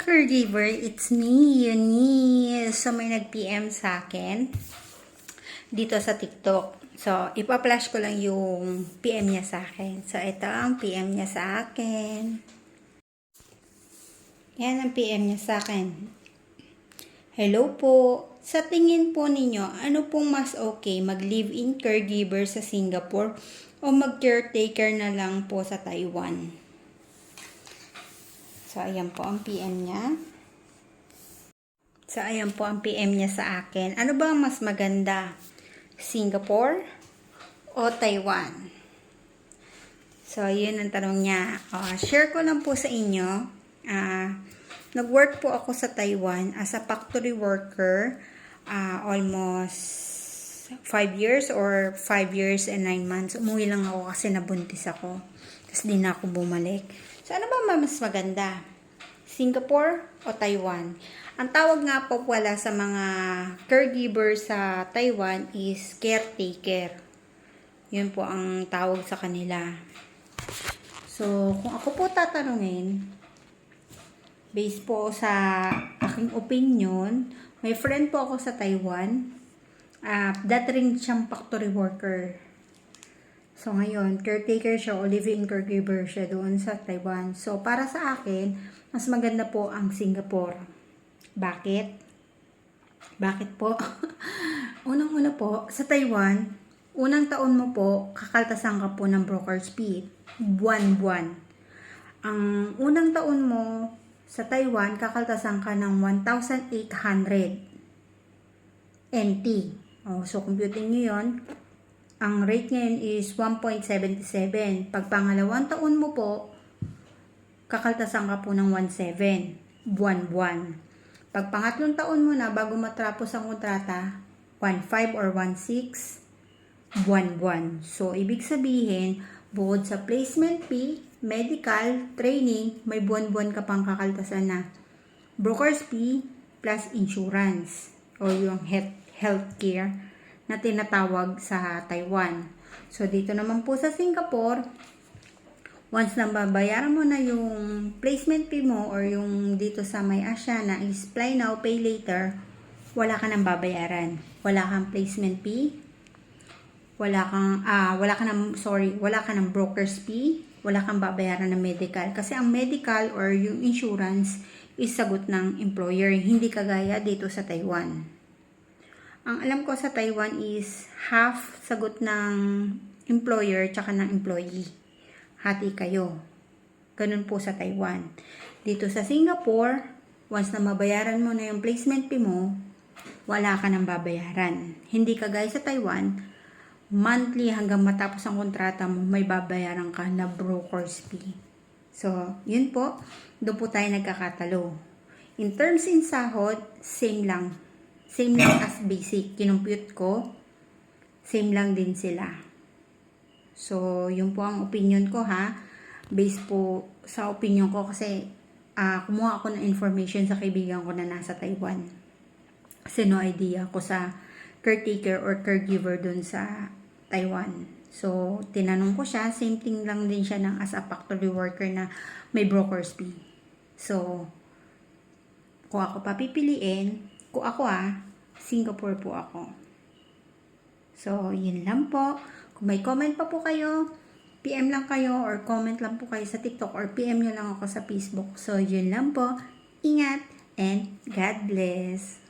caregiver, it's me, Eunice. So, may nag-PM sa akin dito sa TikTok. So, ipa-flash ko lang yung PM niya sa akin. So, ito ang PM niya sa akin. Yan ang PM niya sa akin. Hello po. Sa tingin po ninyo, ano pong mas okay, mag-live-in caregiver sa Singapore o mag-caretaker na lang po sa Taiwan? So, ayan po ang PM niya. So, ayan po ang PM niya sa akin. Ano ba ang mas maganda? Singapore o Taiwan? So, yun ang tanong niya. Uh, share ko lang po sa inyo. Uh, nag-work po ako sa Taiwan as a factory worker uh, almost 5 years or 5 years and 9 months. Umuwi lang ako kasi nabuntis ako. Tapos di na ako bumalik. So, ano ba mas maganda? Singapore o Taiwan? Ang tawag nga po wala sa mga caregiver sa Taiwan is caretaker. Yun po ang tawag sa kanila. So, kung ako po tatanungin, based po sa aking opinion, may friend po ako sa Taiwan. Uh, that rin siyang factory worker. So, ngayon, caretaker siya o living caregiver siya doon sa Taiwan. So, para sa akin, mas maganda po ang Singapore. Bakit? Bakit po? Unang-una po, sa Taiwan, unang taon mo po, kakaltasan ka po ng broker's fee. Buwan-buwan. Ang unang taon mo sa Taiwan, kakaltasan ka ng 1,800 NT. Oh, so, computing nyo yun. Ang rate ngayon is 1.77. Pag pangalawang taon mo po, kakaltasan ka po ng 1.7. Buwan-buwan. Pag pangatlong taon mo na, bago matrapos ang kontrata, 1.5 or 1.6, buwan-buwan. So, ibig sabihin, bukod sa placement fee, medical, training, may buwan-buwan ka pang kakaltasan na broker's fee plus insurance o yung health, healthcare na tinatawag sa Taiwan. So, dito naman po sa Singapore, once na babayaran mo na yung placement fee mo or yung dito sa may Asia na is fly now, pay later, wala ka nang babayaran. Wala kang placement fee, wala kang, ah, wala ka ng, sorry, wala ka ng broker's fee, wala kang babayaran ng medical. Kasi ang medical or yung insurance is sagot ng employer, hindi kagaya dito sa Taiwan. Ang alam ko sa Taiwan is half sagot ng employer tsaka ng employee. Hati kayo. Ganun po sa Taiwan. Dito sa Singapore, once na mabayaran mo na yung placement fee mo, wala ka nang babayaran. Hindi kagaya sa Taiwan, monthly hanggang matapos ang kontrata mo, may babayaran ka na broker's fee. So, yun po. Doon po tayo nagkakatalo. In terms in sahod, same lang. Same lang as basic. Kinumpute ko, same lang din sila. So, yun po ang opinion ko ha. Based po sa opinion ko kasi uh, kumuha ako ng information sa kaibigan ko na nasa Taiwan. Kasi no idea ko sa caretaker or caregiver dun sa Taiwan. So, tinanong ko siya, same thing lang din siya ng as a factory worker na may broker's fee. So, kung ako papipiliin, kung ako ah, Singapore po ako. So, yun lang po. Kung may comment pa po kayo, PM lang kayo or comment lang po kayo sa TikTok or PM nyo lang ako sa Facebook. So, yun lang po. Ingat and God bless.